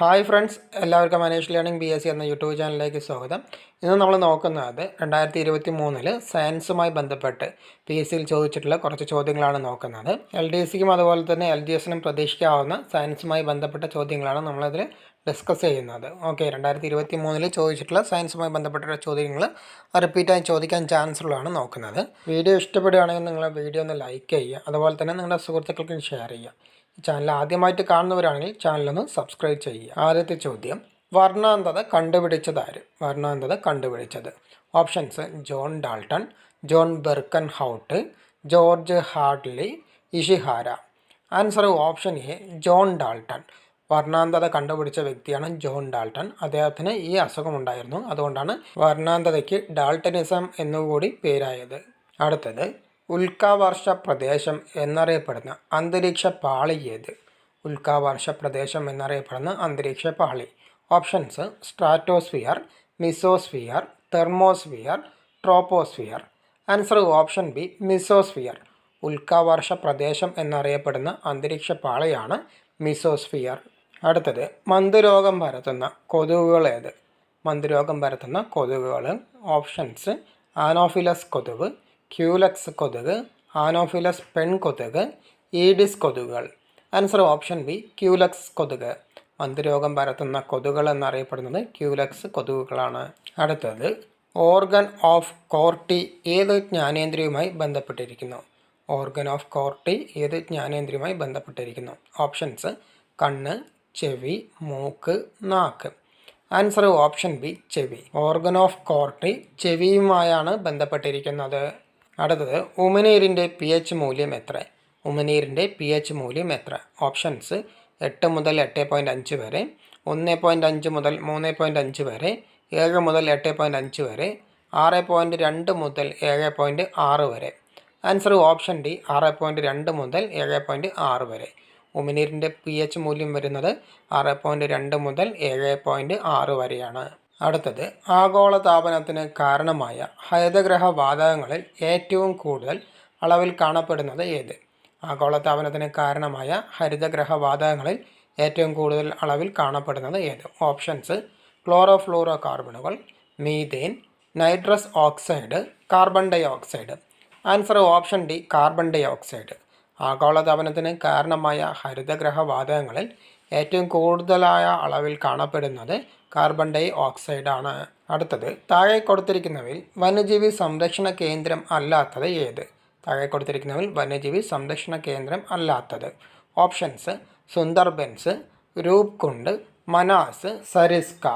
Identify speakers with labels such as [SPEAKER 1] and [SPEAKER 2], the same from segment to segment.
[SPEAKER 1] Hi friends എല്ലാവർക്കും Manesh learning B S C എന്ന YouTube ചാനലിലേക്ക് സ്വാഗതം. ഇന്ന് നമ്മൾ നോക്കുന്നത് രണ്ടായിരത്തി ഇരുപത്തി മൂന്നിൽ സയൻസുമായി ബന്ധപ്പെട്ട് പി എസ് സിയിൽ ചോദിച്ചിട്ടുള്ള കുറച്ച് ചോദ്യങ്ങളാണ് നോക്കുന്നത്. എൽ ഡി സിക്കും അതുപോലെ തന്നെ എൽ ഡി എസിനും പ്രതീക്ഷിക്കാവുന്ന സയൻസുമായി ബന്ധപ്പെട്ട ചോദ്യങ്ങളാണ് നമ്മളതിൽ ഡിസ്കസ് ചെയ്യുന്നത്. ഓക്കെ രണ്ടായിരത്തി ഇരുപത്തി മൂന്നിൽ ചോദിച്ചിട്ടുള്ള സയൻസുമായി ബന്ധപ്പെട്ട ചോദ്യങ്ങൾ റിപ്പീറ്റായി ചോദിക്കാൻ ചാൻസ് ഉള്ളതാണ് നോക്കുന്നത്. വീഡിയോ ഇഷ്ടപ്പെടുകയാണെങ്കിൽ നിങ്ങൾ വീഡിയോ ഒന്ന് ലൈക്ക് ചെയ്യുക. അതുപോലെ തന്നെ നിങ്ങളുടെ സുഹൃത്തുക്കൾക്കും ഷെയർ ചെയ്യുക. ചാനൽ ആദ്യമായിട്ട് കാണുന്നവരാണെങ്കിൽ ചാനലൊന്ന് സബ്സ്ക്രൈബ് ചെയ്യുക. ആദ്യത്തെ ചോദ്യം വർണാന്തത കണ്ടുപിടിച്ചതാര്? വർണാന്തത കണ്ടുപിടിച്ചത്. Options John Dalton John Berkenhout George Hardley Ishihara. Answer option A John Dalton. വർണാന്തത കണ്ടുപിടിച്ച വ്യക്തിയാണ് ജോൺ ഡാൾട്ടൺ. അദ്ദേഹത്തിന് ഈ അസുഖമുണ്ടായിരുന്നു അതുകൊണ്ടാണ് വർണാന്തതയ്ക്ക് ഡാൾട്ടനിസം എന്നുകൂടി പേരായത്. അടുത്തത് ഉൽക്കാവർഷ പ്രദേശം എന്നറിയപ്പെടുന്ന അന്തരീക്ഷ പാളി ഏത്? ഉൽക്കാവർഷ പ്രദേശം എന്നറിയപ്പെടുന്ന അന്തരീക്ഷ പാളി options stratosphere mesosphere thermosphere troposphere answer option B mesosphere. ഉൽക്കാവർഷ പ്രദേശം എന്നറിയപ്പെടുന്ന അന്തരീക്ഷ പാളിയാണ് മിസോസ്ഫിയർ. അടുത്തത് മന്ദരോഗം പരത്തുന്ന കൊതുകുകൾ ഏത്? മന്ദരോഗം പരത്തുന്ന കൊതുകുകൾ. ഓപ്ഷൻസ് ആനോഫിലസ് കൊതുക് ക്യൂലക്സ് കൊതുക് ആനോഫിലസ് പെൺകൊതുക് ഈഡിസ് കൊതുകുകൾ. ആൻസർ ഓപ്ഷൻ ബി ക്യൂലക്സ് കൊതുക്. മന്ദരോഗം പരത്തുന്ന കൊതുകുകൾ എന്നറിയപ്പെടുന്നത് ക്യൂലക്സ് കൊതുകുകളാണ്. അടുത്തത് ഓർഗൻ ഓഫ് കോർട്ടി ഏത് ജ്ഞാനേന്ദ്രിയുമായി ബന്ധപ്പെട്ടിരിക്കുന്നു? ഓർഗൻ ഓഫ് കോർട്ടി ഏത് ജ്ഞാനേന്ദ്രിയുമായി ബന്ധപ്പെട്ടിരിക്കുന്നു? ഓപ്ഷൻസ് കണ്ണ് ചെവി മൂക്ക് നാക്ക്. ആൻസർ ഓപ്ഷൻ ബി ചെവി. ഓർഗൻ ഓഫ് കോർട്ടി ചെവിയുമായാണ് ബന്ധപ്പെട്ടിരിക്കുന്നത്. അടുത്തത് ഉമിനീരിന്റെ പി എച്ച് മൂല്യം എത്ര? ഉമിനീരിന്റെ പി എച്ച് മൂല്യം എത്ര? ഓപ്ഷൻസ് എട്ട് മുതൽ എട്ട് പോയിന്റ് അഞ്ച് വരെ ഒന്ന് പോയിന്റ് അഞ്ച് മുതൽ മൂന്ന് പോയിന്റ് അഞ്ച് വരെ ഏഴ് മുതൽ എട്ട് പോയിന്റ് അഞ്ച് വരെ ആറ് പോയിന്റ് രണ്ട് മുതൽ ഏഴ് പോയിന്റ് ആറ് വരെ. ആൻസർ ഓപ്ഷൻ ഡി ആറ് പോയിന്റ് രണ്ട് മുതൽ ഏഴ് പോയിന്റ് ആറ് വരെ. ഉമിനീരിന്റെ പി എച്ച് മൂല്യം വരുന്നത് ആറ് പോയിന്റ് രണ്ട് മുതൽ ഏഴ് പോയിന്റ് ആറ് വരെയാണ്. അടുത്തത് ആഗോളതാപനത്തിന് കാരണമായ ഹരിതഗ്രഹ വാതകങ്ങളിൽ ഏറ്റവും കൂടുതൽ അളവിൽ കാണപ്പെടുന്നത് ഏത്? ആഗോളതാപനത്തിന് കാരണമായ ഹരിതഗ്രഹ വാതകങ്ങളിൽ ഏറ്റവും കൂടുതൽ അളവിൽ കാണപ്പെടുന്നത് ഏത്? Options chlorofluoro കാർബണുകൾ methane nitrous oxide carbon dioxide. Answer option D carbon dioxide. ആഗോളതാപനത്തിന് കാരണമായ ഹരിതഗ്രഹ വാതകങ്ങളിൽ ഏറ്റവും കൂടുതലായ അളവിൽ കാണപ്പെടുന്നത് കാർബൺ ഡൈ ഓക്സൈഡാണ്. അടുത്തത് താഴെ കൊടുത്തിരിക്കുന്നവയിൽ വന്യജീവി സംരക്ഷണ കേന്ദ്രം അല്ലാത്തത് ഏത്? താഴെ കൊടുത്തിരിക്കുന്നവയിൽ വന്യജീവി സംരക്ഷണ കേന്ദ്രം അല്ലാത്തത്. Options Sundarbans Roopkund Manas Sariska.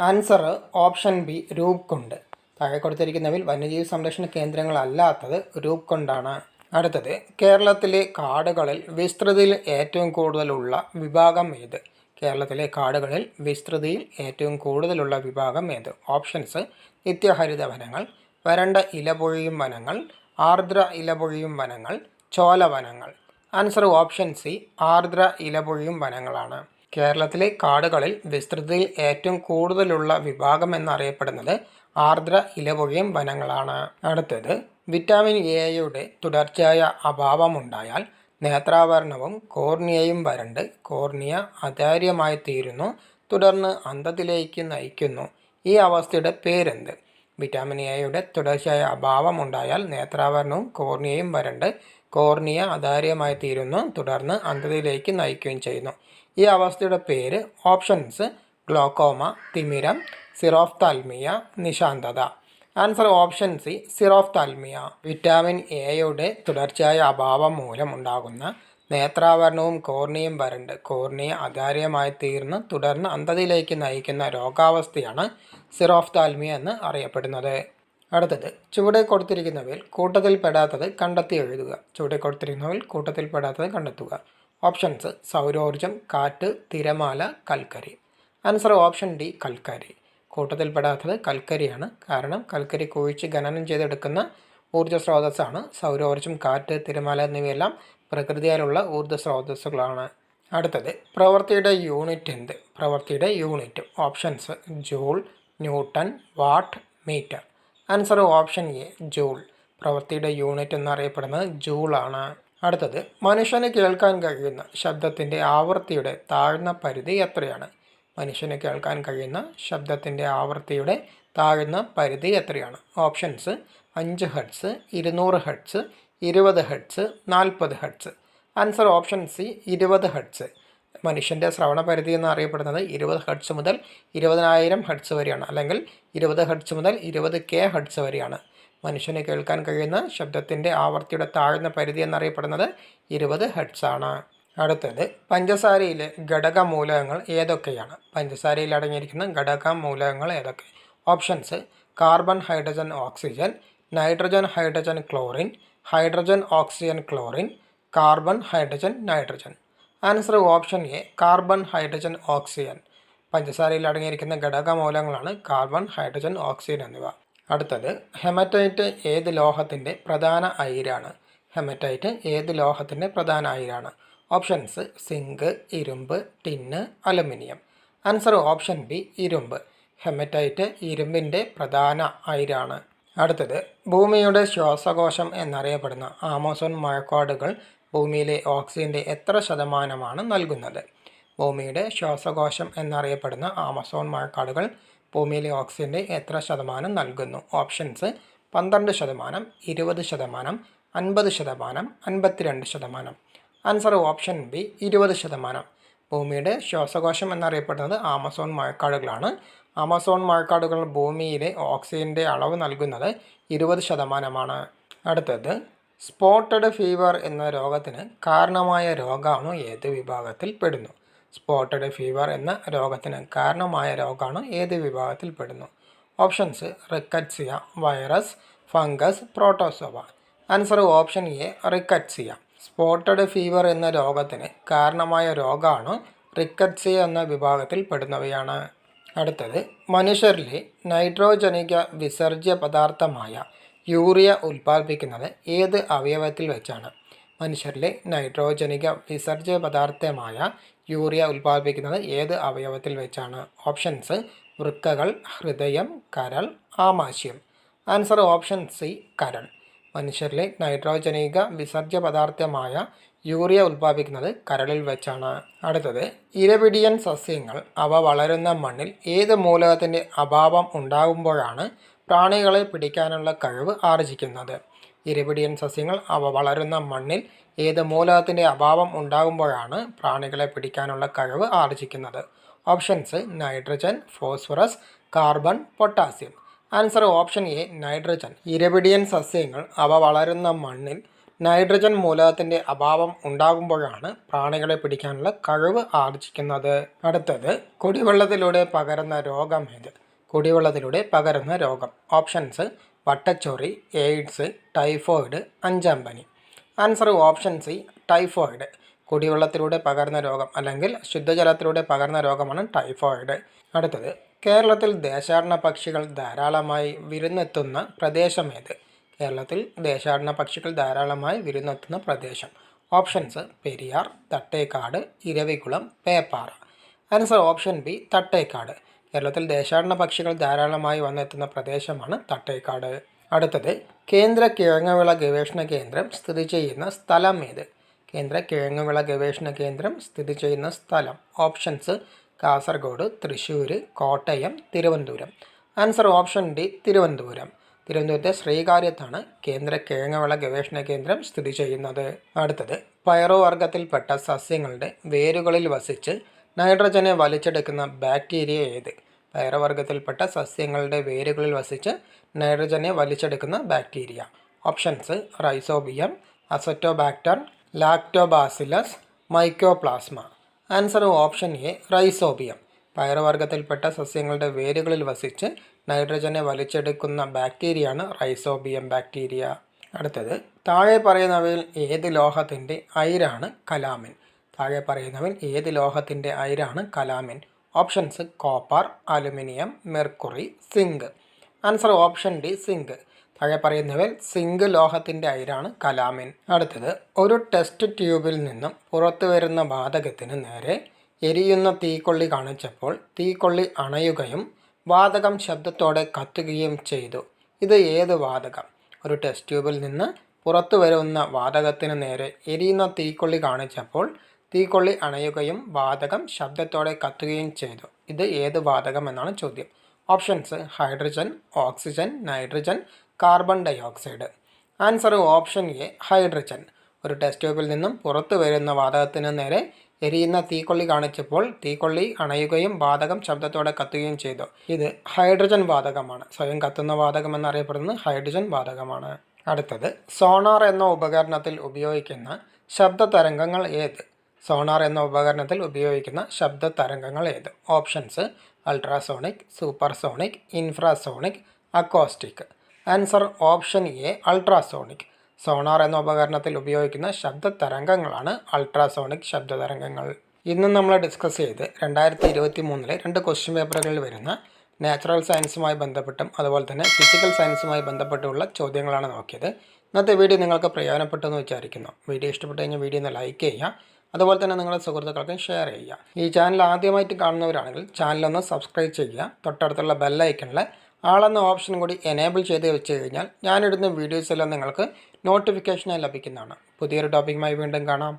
[SPEAKER 1] Answer option B Roopkund. താഴെ കൊടുത്തിരിക്കുന്നവയിൽ വന്യജീവി സംരക്ഷണ കേന്ദ്രങ്ങൾ കേന്ദ്രങ്ങളല്ലാത്തത് രൂപ്കുണ്ടാണ്. അടുത്തത് കേരളത്തിലെ കാടുകളിൽ വിസ്തൃതിയിൽ ഏറ്റവും കൂടുതലുള്ള വിഭാഗം ഏത്? കേരളത്തിലെ കാടുകളിൽ വിസ്തൃതിയിൽ ഏറ്റവും കൂടുതലുള്ള വിഭാഗം ഏത്? ഓപ്ഷൻസ് നിത്യഹരിത വനങ്ങൾ വരണ്ട ഇലപൊഴിയും വനങ്ങൾ ആർദ്ര ഇലപൊഴിയും വനങ്ങൾ ചോലവനങ്ങൾ ആൻസർ ഓപ്ഷൻ സി ആർദ്ര ഇലപൊഴിയും വനങ്ങളാണ്. കേരളത്തിലെ കാടുകളിൽ വിസ്തൃതിയിൽ ഏറ്റവും കൂടുതലുള്ള വിഭാഗം എന്നറിയപ്പെടുന്നത് ആർദ്ര ഇലപൊഴിയും വനങ്ങളാണ്. അടുത്തത് വിറ്റാമിൻ എയുടെ തുടർച്ചയായ അഭാവമുണ്ടായാൽ നേത്രാവരണവും കോർണിയയും വരണ്ട് കോർണിയ അതാര്യമായി തീരുന്നു തുടർന്ന് അന്ധത്തിലേക്ക് നയിക്കുന്നു. ഈ അവസ്ഥയുടെ പേരെന്ത്? വിറ്റാമിൻ എയുടെ തുടർച്ചയായ അഭാവമുണ്ടായാൽ നേത്രാവരണവും കോർണിയയും വരണ്ട് കോർണിയ അതാര്യമായി തീരുന്നു തുടർന്ന് അന്ധതയിലേക്ക് നയിക്കുകയും ചെയ്യുന്നു. ഈ അവസ്ഥയുടെ പേര് ഓപ്ഷൻസ് ഗ്ലോക്കോമ തിമിരം xerophthalmia നിശാന്തത. Answer option C xerophthalmia vitamin എയുടെ തുടർച്ചയായ അഭാവം മൂലം ഉണ്ടാകുന്ന നേത്രാവരണവും കോർണിയും വരണ്ട് കോർണിയ അകാര്യമായി തീർന്ന് തുടർന്ന് അന്ധതയിലേക്ക് നയിക്കുന്ന രോഗാവസ്ഥയാണ് സിറോഫ്താൽമിയ എന്ന് അറിയപ്പെടുന്നത്. അടുത്തത് ചുവടെ കൊടുത്തിരിക്കുന്നവയിൽ കൂട്ടത്തിൽ പെടാത്തത് കണ്ടെത്തി എഴുതുക. ചുവടെ കൊടുത്തിരിക്കുന്നവയിൽ കൂട്ടത്തിൽ പെടാത്തത് കണ്ടെത്തുക. ഓപ്ഷൻസ് സൗരോർജം കാറ്റ് തിരമാല കൽക്കരി. ആൻസർ ഓപ്ഷൻ ഡി കൽക്കരി. കൂട്ടത്തിൽപ്പെടാത്തത് കൽക്കരിയാണ്. കാരണം കൽക്കരി കുഴിച്ച് ഖനനം ചെയ്തെടുക്കുന്ന ഊർജ സ്രോതസ്സാണ് സൗരോർജം കാറ്റ് തിരമാല എന്നിവയെല്ലാം പ്രകൃതിയാലുള്ള ഊർജ സ്രോതസ്സുകളാണ് അടുത്തത് പ്രവൃത്തിയുടെ യൂണിറ്റ് എന്ത്? പ്രവൃത്തിയുടെ unit options joule newton watt metre. Answer option A joule. പ്രവൃത്തിയുടെ യൂണിറ്റ് എന്നറിയപ്പെടുന്നത് ജൂളാണ്. അടുത്തത് മനുഷ്യന് കേൾക്കാൻ കഴിയുന്ന ശബ്ദത്തിന്റെ ആവൃത്തിയുടെ താഴ്ന്ന പരിധി എത്രയാണ്? മനുഷ്യന് കേൾക്കാൻ കഴിയുന്ന ശബ്ദത്തിന്റെ ആവൃത്തിയുടെ താഴ്ന്ന പരിധി എത്രയാണ്? ഓപ്ഷൻസ് അഞ്ച് ഹെഡ്സ് ഇരുന്നൂറ് ഹെഡ്സ് ഇരുപത് ഹെഡ്സ് നാൽപ്പത് ഹെഡ്സ് ആൻസർ ഓപ്ഷൻ സി ഇരുപത് ഹെഡ്സ് മനുഷ്യന്റെ ശ്രവണ പരിധി എന്ന് അറിയപ്പെടുന്നത് ഇരുപത് ഹെഡ്സ് മുതൽ ഇരുപതിനായിരം ഹെഡ്സ് വരെയാണ് അല്ലെങ്കിൽ ഇരുപത് ഹെഡ്സ് മുതൽ ഇരുപത് കെ ഹെഡ്സ് വരെയാണ്. മനുഷ്യന് കേൾക്കാൻ കഴിയുന്ന ശബ്ദത്തിന്റെ ആവൃത്തിയുടെ താഴ്ന്ന പരിധി എന്നറിയപ്പെടുന്നത് ഇരുപത് ഹെഡ്സ് ആണ്. അടുത്തത് പഞ്ചസാരയിലെ ഘടക മൂലകങ്ങൾ ഏതൊക്കെയാണ്? പഞ്ചസാരയിൽ അടങ്ങിയിരിക്കുന്ന ഘടക മൂലകങ്ങൾ ഏതൊക്കെ? Options carbon hydrogen oxygen nitrogen hydrogen chlorine hydrogen oxygen chlorine carbon hydrogen nitrogen answer option A carbon hydrogen oxygen പഞ്ചസാരയിൽ അടങ്ങിയിരിക്കുന്ന ഘടക മൂലകങ്ങളാണ് കാർബൺ ഹൈഡ്രജൻ ഓക്സിജൻ എന്നിവ. അടുത്തത് ഹെമറ്റൈറ്റ് ഏത് ലോഹത്തിന്റെ പ്രധാന അയിരാണ്? ഹെമറ്റൈറ്റ് ഏത് ലോഹത്തിന്റെ പ്രധാന അയിരാണ്? ഓപ്ഷൻസ് സിങ്ക് ഇരുമ്പ് tin aluminium. Answer option B ഇരുമ്പ്. ഹെമറ്റൈറ്റ് ഇരുമ്പിന്റെ പ്രധാന അയിരാണ്. അടുത്തത് ഭൂമിയുടെ ശ്വാസകോശം എന്നറിയപ്പെടുന്ന ആമസോൺ മഴക്കാടുകൾ ഭൂമിയിലെ ഓക്സിജന്റെ എത്ര ശതമാനമാണ് നൽകുന്നത്? ഭൂമിയുടെ ശ്വാസകോശം എന്നറിയപ്പെടുന്ന ആമസോൺ മഴക്കാടുകൾ ഭൂമിയിലെ ഓക്സിജന്റെ എത്ര ശതമാനം നൽകുന്നു? ഓപ്ഷൻസ് പന്ത്രണ്ട് ശതമാനം ഇരുപത് ശതമാനം അൻപത് ശതമാനം അൻപത്തിരണ്ട് ശതമാനം. ആൻസർ ഓപ്ഷൻ ബി ഇരുപത് ശതമാനം. ഭൂമിയുടെ ശ്വാസകോശം എന്നറിയപ്പെടുന്നത് ആമസോൺ മഴക്കാടുകളാണ്. ആമസോൺ മഴക്കാടുകൾ ഭൂമിയിലെ ഓക്സിജന്റെ അളവ് നൽകുന്നത് ഇരുപത് ശതമാനമാണ്. അടുത്തത് സ്പോട്ടഡ് ഫീവർ എന്ന രോഗത്തിന് കാരണമായ രോഗമാണ് ഏത് വിഭാഗത്തിൽ പെടുന്നു? സ്പോട്ടഡ് ഫീവർ എന്ന രോഗത്തിന് കാരണമായ രോഗമാണ് ഏത് വിഭാഗത്തിൽ പെടുന്നു? Options rickettsia virus fungus protozoa answer option A rickettsia spotted fever എന്ന രോഗത്തിന് കാരണമായ രോഗമാണ് റിക്കറ്റ്സിയ എന്ന വിഭാഗത്തിൽ പെടുന്നവയാണ്. അടുത്തത് മനുഷ്യരിലെ നൈട്രോജനിക വിസർജ്യ പദാർത്ഥമായ യൂറിയ ഉൽപ്പാദിപ്പിക്കുന്നത് ഏത് അവയവത്തിൽ വെച്ചാണ്? മനുഷ്യരിലെ നൈട്രോജനിക വിസർജ്യ പദാർത്ഥമായ യൂറിയ ഉൽപ്പാദിപ്പിക്കുന്നത് ഏത് അവയവത്തിൽ വെച്ചാണ്? ഓപ്ഷൻസ് വൃക്കകൾ ഹൃദയം കരൾ ആമാശയം. ആൻസർ ഓപ്ഷൻ സി കരൾ. മനുഷ്യരിലെ നൈട്രോജനിക വിസർജ്യ പദാർത്ഥമായ യൂറിയ ഉൽപ്പാദിപ്പിക്കുന്നത് കരളിൽ വെച്ചാണ്. അടുത്തത് ഇരപിടിയൻ സസ്യങ്ങൾ. അവ വളരുന്ന മണ്ണിൽ ഏത് മൂലകത്തിന്റെ അഭാവം ഉണ്ടാകുമ്പോഴാണ് പ്രാണികളെ പിടിക്കാനുള്ള കഴിവ് ആർജിക്കുന്നത്? ഇരപിടിയൻ സസ്യങ്ങൾ അവ വളരുന്ന മണ്ണിൽ ഏത് മൂലകത്തിന്റെ അഭാവം ഉണ്ടാകുമ്പോഴാണ് പ്രാണികളെ പിടിക്കാനുള്ള കഴിവ് ആർജിക്കുന്നത്? Options nitrogen phosphorus carbon potassium. Answer option A nitrogen ഇരപിടിയൻ സസ്യങ്ങൾ അവ വളരുന്ന മണ്ണിൽ നൈട്രജൻ മൂലകത്തിന്റെ അഭാവം ഉണ്ടാകുമ്പോഴാണ് പ്രാണികളെ പിടിക്കാനുള്ള കഴിവ് ആർജിക്കുന്നത്. അടുത്തത് കുടിവെള്ളത്തിലൂടെ പകരുന്ന രോഗം ഏത്? കുടിവെള്ളത്തിലൂടെ പകരുന്ന രോഗം. ഓപ്ഷൻസ് വട്ടച്ചൊറി എയ്ഡ്സ് ടൈഫോയിഡ് അഞ്ചാം പനി ആൻസർ ഓപ്ഷൻ സി ടൈഫോയിഡ്. കുടിവെള്ളത്തിലൂടെ പകർന്ന രോഗം അല്ലെങ്കിൽ ശുദ്ധജലത്തിലൂടെ പകർന്ന രോഗമാണ് ടൈഫോയിഡ്. അടുത്തത് കേരളത്തിൽ ദേശാടന പക്ഷികൾ ധാരാളമായി വിരുന്നെത്തുന്ന പ്രദേശമേത്? കേരളത്തിൽ ദേശാടന പക്ഷികൾ ധാരാളമായി വിരുന്നെത്തുന്ന പ്രദേശം. Options Periyar Thattekkad Eravikulam Peppara. Answer option B Thattekkad. കേരളത്തിൽ ദേശാടന പക്ഷികൾ ധാരാളമായി വന്നെത്തുന്ന പ്രദേശമാണ് തട്ടേക്കാട്. അടുത്തത് കേന്ദ്ര കിഴങ്ങുവിള ഗവേഷണ കേന്ദ്രം സ്ഥിതി ചെയ്യുന്ന സ്ഥലം ഏത്? കേന്ദ്ര കിഴങ്ങുവിള ഗവേഷണ കേന്ദ്രം സ്ഥിതി ചെയ്യുന്ന സ്ഥലം. Options Kasaragod Thrissur Kottayam Thiruvananthapuram. Answer option D Thiruvananthapuram. തിരുവനന്തപുരത്തെ ശ്രീകാര്യത്താണ് കേന്ദ്ര കിഴങ്ങവള ഗവേഷണ കേന്ദ്രം സ്ഥിതി ചെയ്യുന്നത്. അടുത്തത് പയറുവർഗത്തിൽപ്പെട്ട സസ്യങ്ങളുടെ വേരുകളിൽ വസിച്ച് നൈട്രജനെ വലിച്ചെടുക്കുന്ന ബാക്ടീരിയ ഏത്? പയറുവർഗത്തിൽപ്പെട്ട സസ്യങ്ങളുടെ വേരുകളിൽ വസിച്ച് നൈട്രജനെ വലിച്ചെടുക്കുന്ന bacteria. Options rhizobium azotobacter lactobacillus mycoplasma. Answer option A rhizobium. പയറുവർഗത്തിൽപ്പെട്ട സസ്യങ്ങളുടെ വേരുകളിൽ വസിച്ച് നൈട്രജനെ വലിച്ചെടുക്കുന്ന ബാക്ടീരിയയാണ് റൈസോബിയം ബാക്ടീരിയ. അടുത്തത് താഴെ പറയുന്നവയിൽ ഏത് ലോഹത്തിന്റെ അയിരാണ് കലാമിൻ? താഴെ പറയുന്നവയിൽ ഏത് ലോഹത്തിന്റെ അയിരാണ് calamine? Options copper aluminium mercury zinc. Answer option D zinc. താഴെ പറയുന്നവയിൽ സിങ്ക് ലോഹത്തിന്റെ അയിരാണ് കലാമിൻ. അടുത്തത് ഒരു ടെസ്റ്റ് ട്യൂബിൽ നിന്നും പുറത്തു വരുന്ന വാതകത്തിന് നേരെ എരിയുന്ന തീക്കൊള്ളി കാണിച്ചപ്പോൾ തീക്കൊള്ളി അണയുകയും വാതകം ശബ്ദത്തോടെ കത്തുകയും ചെയ്തു. ഇത് ഏത് വാതകം? ഒരു ടെസ്റ്റ് ട്യൂബിൽ നിന്ന് പുറത്തു വരുന്ന വാതകത്തിന് നേരെ എരിയുന്ന തീക്കൊള്ളി കാണിച്ചപ്പോൾ തീക്കൊള്ളി അണയുകയും വാതകം ശബ്ദത്തോടെ കത്തുകയും ചെയ്തു. ഇത് ഏത് വാതകം എന്നാണ് ചോദ്യം. Options hydrogen oxygen nitrogen carbon dioxide answer option A hydrogen. ഒരു ടെസ്റ്റ് ട്യൂബിൽ നിന്നും പുറത്തു വരുന്ന വാതകത്തിന് നേരെ എരിയുന്ന തീക്കൊള്ളി കാണിച്ചപ്പോൾ തീക്കൊള്ളി അണയുകയും വാതകം ശബ്ദത്തോടെ കത്തുകയും ചെയ്തു. ഇത് ഹൈഡ്രജൻ വാതകമാണ്. സ്വയം കത്തുന്ന വാതകം എന്നറിയപ്പെടുന്നത് ഹൈഡ്രജൻ വാതകമാണ്. അടുത്തത് സോണാർ എന്ന ഉപകരണത്തിൽ ഉപയോഗിക്കുന്ന ശബ്ദ തരംഗങ്ങൾ ഏത്? സോണാർ എന്ന ഉപകരണത്തിൽ ഉപയോഗിക്കുന്ന ശബ്ദ തരംഗങ്ങൾ ഏത്? Options ultrasonic supersonic infrasonic acoustic. Answer option A ultrasonic. Sonar എന്ന ഉപകരണത്തിൽ ഉപയോഗിക്കുന്ന ശബ്ദ തരംഗങ്ങളാണ് അൾട്രാസോണിക് ശബ്ദ തരംഗങ്ങൾ ഇന്ന് നമ്മൾ ഡിസ്കസ് ചെയ്ത് രണ്ടായിരത്തി ഇരുപത്തി മൂന്നിലെ രണ്ട് ക്വസ്റ്റ്യൻ പേപ്പറുകളിൽ വരുന്ന നാച്ചുറൽ സയൻസുമായി ബന്ധപ്പെട്ടും അതുപോലെ തന്നെ ഫിസിക്കൽ സയൻസുമായി ബന്ധപ്പെട്ടുള്ള ചോദ്യങ്ങളാണ് നോക്കിയത്. ഇന്നത്തെ വീഡിയോ നിങ്ങൾക്ക് പ്രയോജനപ്പെട്ടു എന്ന് വിചാരിക്കുന്നു. വീഡിയോ ഇഷ്ടപ്പെട്ടു കഴിഞ്ഞാൽ വീഡിയോ ഒന്ന് ലൈക്ക് ചെയ്യുക. അതുപോലെ തന്നെ നിങ്ങളുടെ സുഹൃത്തുക്കൾക്കും ഷെയർ ചെയ്യുക. ഈ ചാനൽ ആദ്യമായിട്ട് കാണുന്നവരാണെങ്കിൽ ചാനലൊന്ന് സബ്സ്ക്രൈബ് ചെയ്യുക. തൊട്ടടുത്തുള്ള ബെല്ലൈക്കണിൽ ആളെന്ന ഓപ്ഷൻ കൂടി എനേബിൾ ചെയ്ത് വെച്ച് കഴിഞ്ഞാൽ ഞാനിടുന്ന വീഡിയോസ് എല്ലാം നിങ്ങൾക്ക് നോട്ടിഫിക്കേഷനായി ലഭിക്കുന്നതാണ്. പുതിയൊരു ടോപ്പിക്കുമായി വീണ്ടും കാണാം.